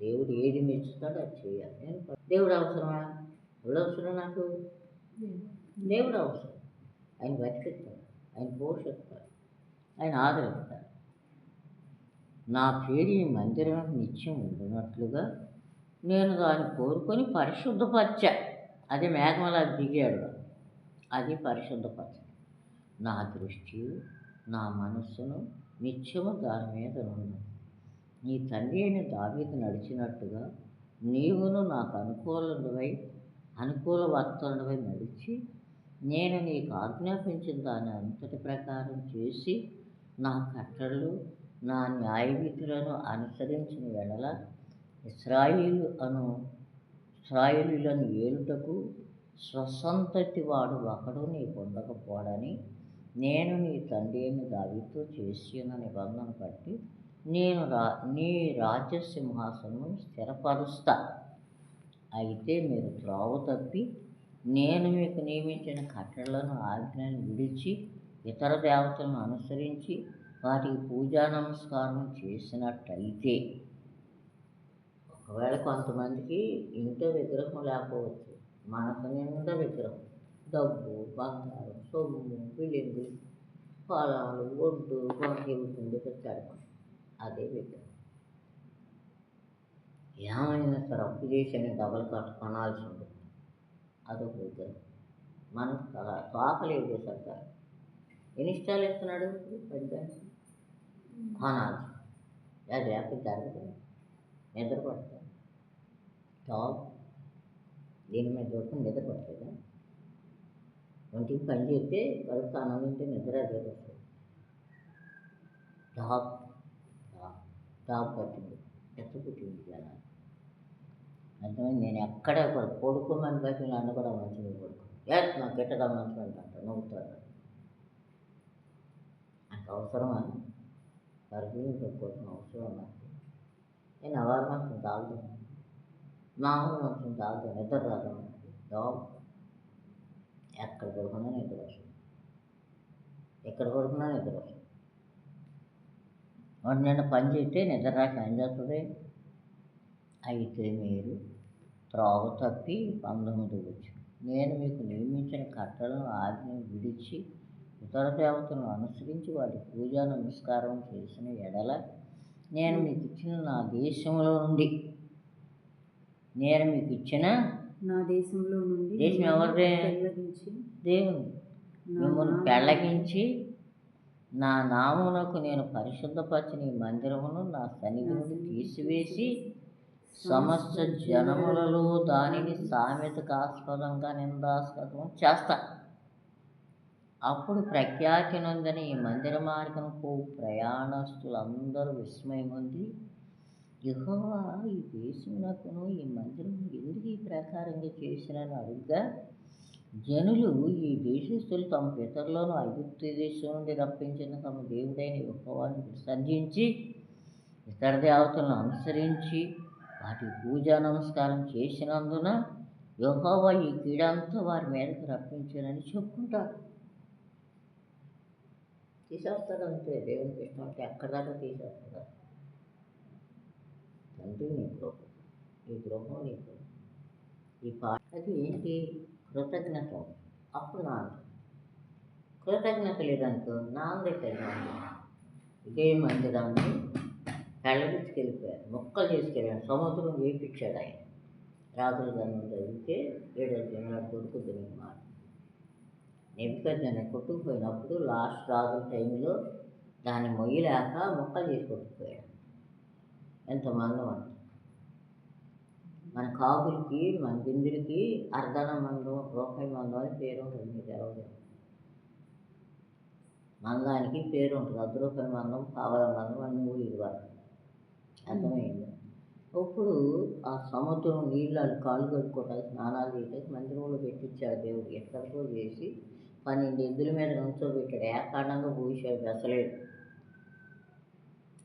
దేవుడు ఏది మెచ్చుతాడో అది చేయాలి. నేను దేవుడు అవసరమా? ఎవడు అవసరం నాకు? దేవుడు అవసరం. ఆయన బతికిస్తాడు. ఆయన పోషిస్తాడు. ఆయన ఆదరిస్తాడు. నా పేరు ఈ మందిరం నిత్యం ఉండినట్లుగా నేను దాన్ని కోరుకొని పరిశుద్ధపరచా. అది మేఘమల దిగాడు. అది పరిశుద్ధపరచ. నా దృష్టి నా మనస్సును నిత్యము దాని మీద ఉన్నది నీ తండ్రి అయిన దావీదు నడిచినట్టుగా నీవును నాకు అనుకూలమై అనుకూల వర్తనుడివై నడిచి నేను నీకు ఆజ్ఞాపించిన దాని అంతటి ప్రకారం చేసి నా కట్టడలు నా న్యాయవిధులను అనుసరించిన ఎడల ఇస్రాయిలు అను ఇస్రాయిలులను ఏలుటకు స్వసంతటి వాడు ఒకడు నీ పొందకపోడని నేను నీ తండ్రి దావితో చేసిన నిబంధన బట్టి నేను రా నీ రాజ్య సింహాసనం స్థిరపరుస్తా. అయితే మీరు త్రోవ తప్పి నేను మీకు నియమించిన కట్టడలను ఆజ్ఞను విడిచి ఇతర దేవతలను అనుసరించి వాటికి పూజా నమస్కారం చేసినట్టయితే. ఒకవేళ కొంతమందికి ఇంట్లో విగ్రహం లేకపోవచ్చు మనకు నిండా విగ్రహం. డబ్బు బంగారం సొమ్ము బిల్లింగులు పొలాలు ఒడ్డు కొనకెళ్తుంది పెట్టాడు. అదే విగ్రహం ఏమైనా సరే అప్పు చేసి డబల్ కట్ కొనాల్సి ఉంటుంది. అదొక విగ్రహం. మనకు తల తోకలేదు ఎన్ని ఇష్టాలు ఇస్తున్నాడు? పెద్దానికి కొనాలి. అది లేకపోతే జరగదు. నిద్ర పడతాం టాప్. దీని మీద చూడటం నిద్ర పడుతుందా ఒంటికి పని చేస్తే కడుపు ఆనందింటే నిద్ర అదే వస్తుంది. టాప్. టాప్ పట్టింది ఎత్త పుట్టింది జనాలు అర్థమైంది? నేను ఎక్కడ కూడా పడుకోమని బట్టి నన్ను కూడా మంచిగా పడుకో ఏ నాకు గిట్టదా మంచిగా అంట నవ్వుతాడు నాకు అవసరమా? పరుగులు పెట్టుకోవడం అవసరం నాకు? నేను అవారు మాత్రం తాగుతాను మామూలు మాత్రం తాగుతాను నిద్ర రాదు ఎక్కడ పడుకున్నా నిద్ర వస్తుంది. ఎక్కడ పడుకున్నా నిద్ర వస్తుంది. నిన్న పని చేస్తే నిద్ర రాక ఏం చేస్తుంది అయితే మీరు త్రోవ తప్పి పంతొమ్మిది వచ్చు నేను మీకు నియమించిన కట్టలను ఆజ్ఞ విడిచి ఇతర దేవతలను అనుసరించి వాటి పూజా నమస్కారం చేసిన ఎడల నేను మీకు ఇచ్చిన నా దేశంలో నుండి నేను మీకు ఇచ్చిన నా దేశంలో నుండి దేశం ఎవరిదే? పెళ్ళగించి దేవుని మిమ్మల్ని పెళ్ళగించి నా నామునకు నేను పరిశుద్ధపరచిన ఈ మందిరమును నా సన్నిధిని తీసివేసి సమస్త జనములలో దానిని సామెతకాస్పదంగా నిందాస్పదం చేస్తా. అప్పుడు ప్రఖ్యాతి నొందని ఈ మందిర మార్గంకు ప్రయాణస్తులందరూ విస్మయం ఉంది ఈ దేశమునకును ఈ మందిరం ఎందుకు ఈ ప్రకారంగా చేసినని అడుగ్గా జనులు ఈ దేశస్తులు తమ పితరులను ఐగుప్తు దేశం నుండి రప్పించిన తమ దేవుడైన యెహోవాను విసర్జించి ఇతర దేవతలను అనుసరించి వాటి పూజా నమస్కారం చేసినందున యెహోవా ఈ కీడంతా వారి మీదకు రప్పించానని చెప్పుకుంటారు. తీసేస్తాడు అంతే దేవునికి ఇష్టం అంటే ఎక్కడ దాకా తీసేస్తాడు? తండ్రి నీ గృహం ఈ గృహం నీ గృహం. ఈ పాట అది ఏంటి? కృతజ్ఞత అప్పుడు నాన్ కృతజ్ఞత లేదనుకో నాన్న దగ్గర ఇదే మందిరాన్ని వెళ్ళబుచ్చుకెళ్ళిపోయారు మొక్కలు చేసుకెళ్ళాడు సముద్రం వేపించాడు ఆయన. రాత్రులు దాన్ని చదివితే ఏడు జనాల కొడుకు దీనికి మాట నెప్పుకొని కొట్టుకుపోయినప్పుడు లాస్ట్ రాజుల టైంలో దాన్ని మొయ్యలేక మొక్కలు చేసి కొట్టుకుపోయాడు ఎంతమంది అంటే మన కాకులకి మన బిందులకి అర్ధన మందం రూపాయి మందం అని పేరు ఉంటుంది మీకు ఎవరు మందానికి పేరు ఉంటుంది. అర్ధ రూపాయి మందం పావల మందం అని నువ్వు వరకు అర్థమైంది? ఇప్పుడు ఆ సముద్రం నీళ్ళు కాళ్ళు కడుక్కోవటానికి స్నానాలు చేయడానికి మందిరంలో పెట్టించాడు దేవుడు. ఎక్కడికో చేసి పన్నెండు ఎద్దుల మీద నుంచోబెట్టాడు. ఏకాండంగా పూసాడు అసలేడు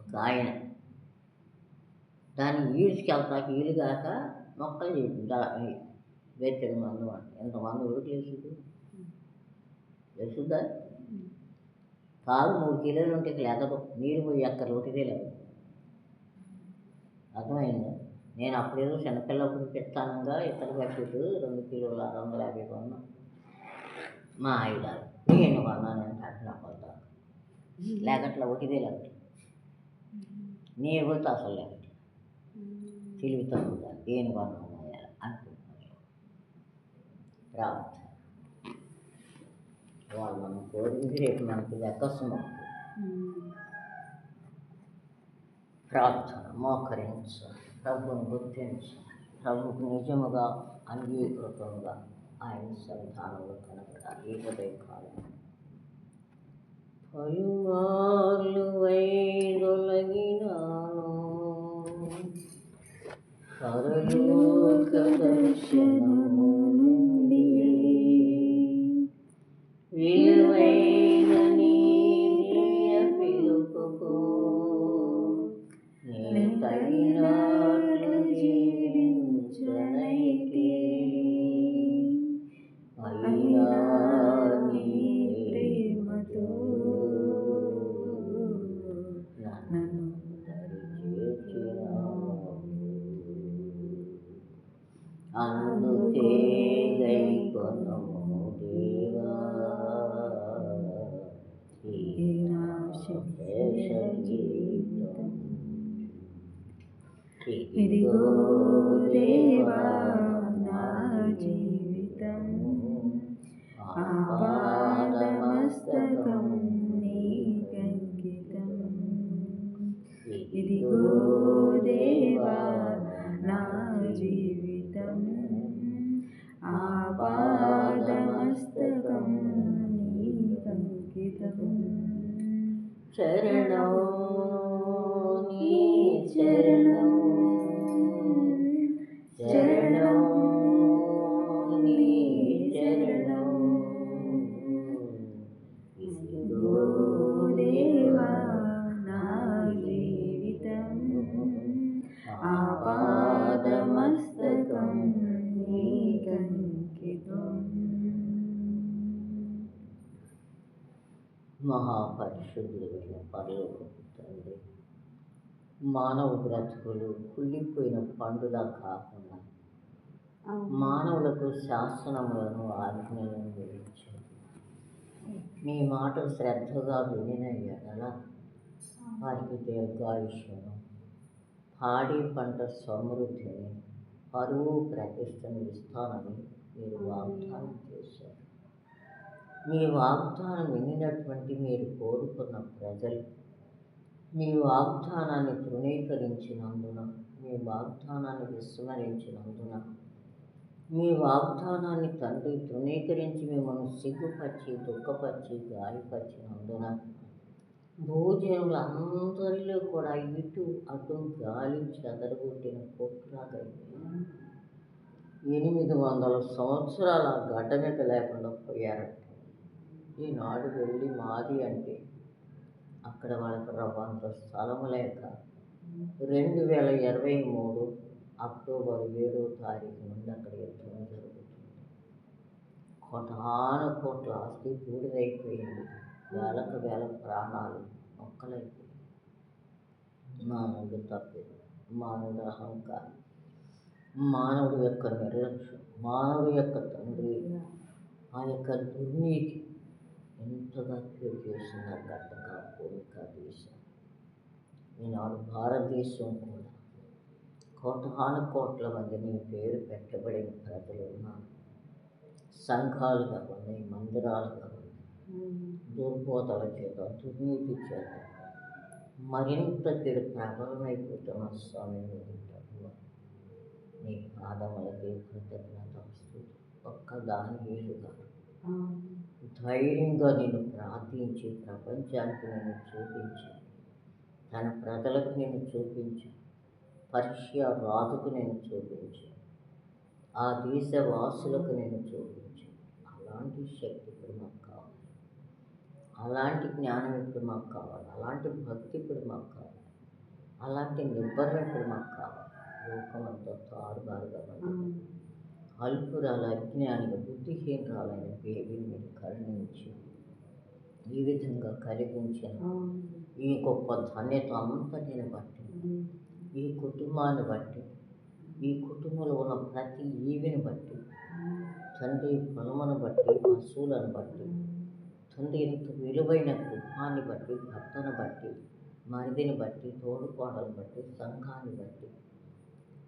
ఒక ఆయన. దాన్ని ఈడ్చుకెళ్తాక ఈలుగాక మొక్కలు చేసి వెచ్చడి మందు అంట ఎంతమంది ఉడికి వేసుడు వేసుద్దా కాలు మూడు కిలోలు ఉంటే ఇక్కడ ఎదగదు నీరు పోయి ఎక్కడ ఒకటిదే లేదు అర్థమైందా నేను అప్పుడేదో చిన్నపిల్లప్పుడు పెడతానుగా ఇతర బకెట్ రెండు కిలోల ఆరు వందల యాభై కొన్నా మా ఆవిడ నేను కొన్నానంటే అట్లా పోతా లేకట్లా ఒకటిదే లేకటి నీ పోతే అసలు లేకటి తెలివి తక్కువ ఏం కొన్నాను అనుకుంటున్నాను రావచ్చు వాళ్ళు మనం కోరింది రేపు మనకి లెక్కస్తుంది ప్రార్థన మోకరించు ప్రభుని గుర్తించు ప్రభుకు నిజముగా అంగీకృతంగా ఆయన సంతానంలో కనపడాలి ఈ ఉదయకాలం పలువార్లు వైదొలగినాను हरलोकदर्शनम् అందుకే గైకొనము దేవా ఈ నా శేష జీవితం. ఇదిగో దేవా నా జీవితం ఆపాదమస్తకం నీకంకితం ఇదిగో దేవా నా జీవితం आपादमस्तकं आपादमस्तकं नीलङ्कितकं మహాపరిశుద్ధుడైన పరలోకపు తండ్రి మానవ బ్రతుకులు కుళ్ళిపోయిన పండులా కాకుండా మానవులకు శాసనములను ఆజ్ఞలను విధించారు. మీ మాట శ్రద్ధగా వినిన ఎడల వారికి దీర్ఘాయుష్యను పాడి పంట సమృద్ధిని పరువు ప్రతిష్టను ఇస్తానని మీరు వాగ్దానం చేశారు. మీ వాగ్దానం వినినటువంటి మీరు కోరుకున్న ప్రజలు మీ వాగ్దానాన్ని తృణీకరించినందున మీ వాగ్దానాన్ని విస్మరించినందున మీ వాగ్దానాన్ని తండ్రి తృణీకరించి మిమ్మల్ని సిగ్గుపరిచి దుఃఖపరిచి గాయపరిచినందున అందరిలో కూడా ఇటు అటు గాలి చెదరగొట్టిన కుట్రాగైపోయారు ఎనిమిది వందల సంవత్సరాల గడ్డ లేకుండా పోయారట. ఈనాడు వెళ్ళి మాది అంటే అక్కడ వాళ్ళకి రవ్వంత స్థలం లేక రెండు వేల ఇరవై మూడు అక్టోబర్ ఏడో తారీఖు నుండి అక్కడ యుద్ధం జరుగుతుంది. కోటాను కోట్ల ఆస్తి బూడిదైపోయింది. వేలకు వేల ప్రాణాలు మొక్కలైపోయింది మానవుడు తప్పేది మానవుడు అహంకారం మానవుడి యొక్క నిర్లక్ష్యం మానవుడి యొక్క తండ్రి ఆ యొక్క దుర్నీతి ఎంతగా చేస్తున్నారు గట్టక పోలిక దేశం ఈనాడు భారతదేశం కూడా కోటాను కోట్ల మంది నీ పేరు పెట్టబడిన ప్రజలు ఉన్నారు. సంఘాలుగా ఉన్నాయి మందిరాలుగా ఉన్నాయి. దుర్బోధల చేత దుర్నీతి చేత మరింత కీడు ప్రబలమైపోతున్న స్వామి మీరు. నీ పాదములకి కృతజ్ఞత స్తుతి. ఒక్క దాని ఏలుగా ధైర్యంగా నేను ప్రార్థించి ప్రపంచానికి నేను చూపించి. తన ప్రజలకు నేను చూపించి. పర్షియా రాజుకు నేను చూపించి. ఆ దేశ వాసులకు నేను చూపించి. అలాంటి శక్తి ఇప్పుడు మాకు కావాలి. అలాంటి జ్ఞానం ఇప్పుడు మాకు కావాలి. అలాంటి భక్తి ఇప్పుడు మాకు కావాలి. అలాంటి నిబ్బరం ఇప్పుడు మాకు కావాలి. లోకం అంతా తారుబారుగా ఉంది అల్పురాల అజ్ఞానిగా బుద్ధిహీనరాలైన బేబీని మీరు కరుణించి. ఈ విధంగా కలిగించిన ఈ గొప్ప ధన్యత అంతటిని బట్టి ఈ కుటుంబాన్ని బట్టి ఈ కుటుంబంలో ఉన్న ప్రతి ఈవిని బట్టి తండ్రి పొలమును బట్టి పశువులను బట్టి తండ్రి ఇంత విలువైన గృహాన్ని బట్టి భర్తను బట్టి మరిదిని బట్టి తోడుకోడలను బట్టి సంఘాన్ని బట్టి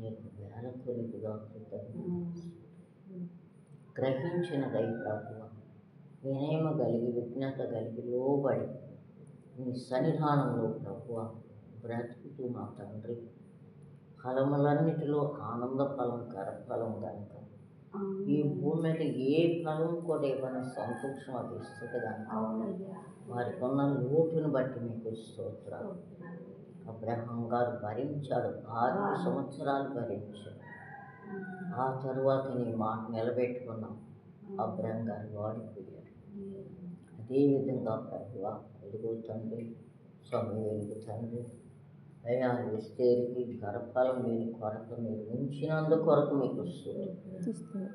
నీకు వేల కొలిపిగా కృతజ్ఞత గ్రహించినదై ప్రభువ వినయమ కలిగి విజ్ఞత కలిగి లోబడి నీ సన్నిధానంలో ప్రభువ బ్రతుకుతూ మా తండ్రి. ఫలములన్నిటిలో ఆనంద ఫలం గర్భఫలం కనుక ఈ భూమి మీద ఏ ఫలం కూడా ఏమైనా సంతోషం అది ఇస్తుంది కనుక వారికి ఉన్న లోటును బట్టి మీకు స్తోత్రాలు. అబ్రహం గారు భరించాడు. ఆరు సంవత్సరాలు భరించాడు. ఆ తరువాత నీ మాట నిలబెట్టుకున్నాం. అబ్రహం గారు వాడిపోయాడు అదేవిధంగా ప్రభువ ఎదుగు తండ్రి స్వామి వెలుగు తండ్రి అయ్యా ఇస్తేరికి గర్భఫలం లేని కొరత మీరు ఉంచినందు కొరకు మీకు స్తోత్రం.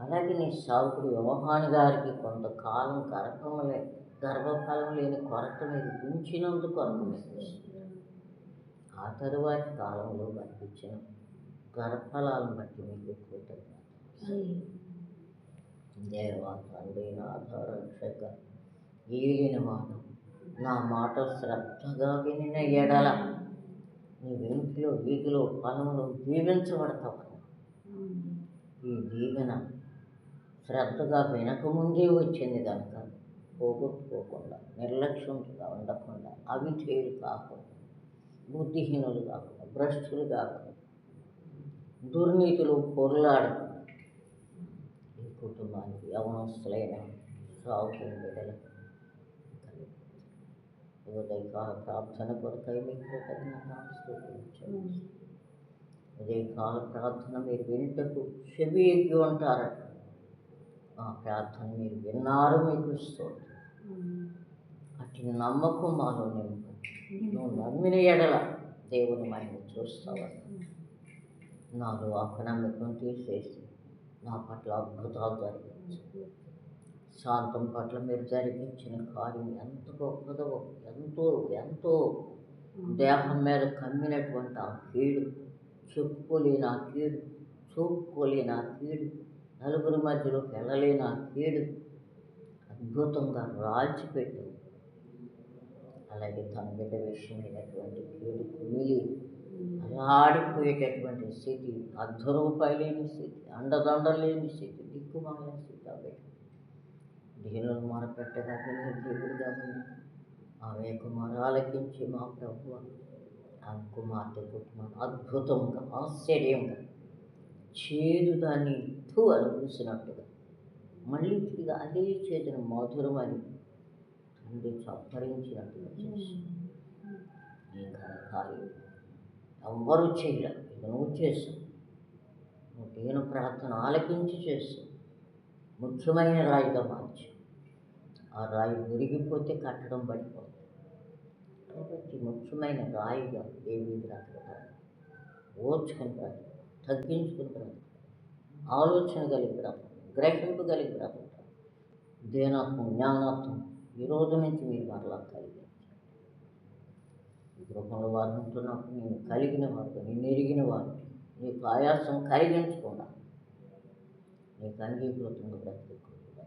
అలాగే నీ సావుకుడు వ్యవహాన్ గారికి కొంతకాలం గర్భం లే గర్భఫలం లేని కొరత మీరు ఉంచినందు కొరకు మీకు స్తోత్రం. ఆ తరువాతి కాలంలో కనిపించిన గర్భఫలాలను బట్టి మీకు కృతజ్ఞత దేవా తండ్రి నాథ రక్షక ఏలిన వాడు నా మాట శ్రద్ధగా వినిన ఎడల నీ వెనుకలో వీధిలో ఫలములు దీవించబడతావు ఈ దీవెన శ్రద్ధగా వినకముందే వచ్చింది కనుక పోగొట్టుకోకుండా నిర్లక్ష్యంగా ఉండకుండా అవిధేయులు కాకుండా బుద్ధిహీనులు కాకుండా భ్రష్టులు కాకుండా దుర్నీతులు పొరలాడకుండా ఈ కుటుంబానికి యవనస్తులైన సాగుతున్న బిడ్డలకు ఉదయకాల ప్రార్థన కొరకై మీకు కృతజ్ఞతాస్తుతించండి ఉదయకాల ప్రార్థన మీరు వింటకు చెవి ఎగ్గి ఉంటారట. ఆ ప్రార్థన మీరు విన్నారు మీకు స్తోత్రం అటు నమ్మకం మాలో నింపు నువ్వు నమ్మిన ఎడల దేవుని మహిమ చూస్తావని నాలో అపనమ్మకం తీసేసి నా పట్ల అద్భుతాలు జరిగించు. శాంతం పట్ల మీరు జరిగించిన కార్యం ఎంత గొప్పదో ఎంతో ఎంతో దేహం మీద కమ్మినటువంటి ఆ కీడు చెప్పుకోలేని ఆ కీడు చూపుకోలేని ఆ కీడు నలుగురి మధ్యలోకి వెళ్ళలేని ఆ కీడు అద్భుతంగా రాల్చిపెట్టింది. అలాగే తన బిడ్డ విషయమైనటువంటి కీడు కుమిలి అలాడిపోయేటటువంటి స్థితి అర్ధ రూపాయి లేని స్థితి అండదండలేని స్థితి దిక్కుమాల స్థితి ఆ బిడ్డ దీనిలో మొరపెట్టగా వినే దేవుడిగా ఉంది ఆమె కుమారాలకించి మా ప్రభు ఆ కుమార్తె కుటుంబం అద్భుతంగా ఆశ్చర్యంగా చేదు దాన్ని తూ అనిపిస్తున్నట్టుగా మళ్ళీ తిరిగి అదే చేతిని మధురమని తండ్రి చప్పరించినట్టుగా చేసి నీ ఘనకార్యం ఎవ్వరూ చేయలేదు ఇది నువ్వు చేసావు నువ్వు ప్రార్థన ఆలకించి చేస్తావు ముఖ్యమైన రాయిగా మార్చు. ఆ రాయి విరిగిపోతే కట్టడం పడిపోతుంది. కాబట్టి ముఖ్యమైన రాయిగా ఏవి బ్రతకటాలి ఓర్చుకుని బ్రతకటం తగ్గించుకుని బ్రతకటం ఆలోచన కలిగి బ్రతకటం గ్రహింపు కలిగి బ్రతకటం దేనత్వం జ్ఞానత్వం ఈ రోజు నుంచి మీరు మరలా కలిగి ఈ గృహంలో వారు ఉంటున్నప్పుడు నేను కలిగిన వారు నేను ఎరిగిన వారు నీకు ఆయాసం కలిగించకుండా నీకు అంగీకృతంగా బ్రతుకుతుందా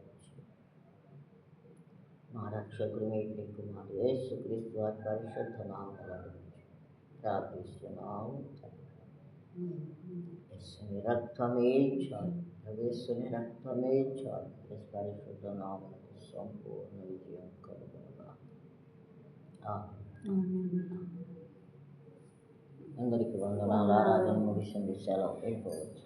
మా రక్షకుడు మీకు కుమారు యేసు క్రీస్తు వారి పరిశుద్ధ నామాలను ప్రార్థిస్తున్నాము యేసుని రక్తమే చాలు యేసుని రక్తమే చాలు యేసు పరిశుద్ధ నామకు సంపూర్ణ విజయం కలుగునుగా అందరికీ వందనాలు ఆరాధన ముగిసింది సెలవు వెళ్ళిపోవచ్చు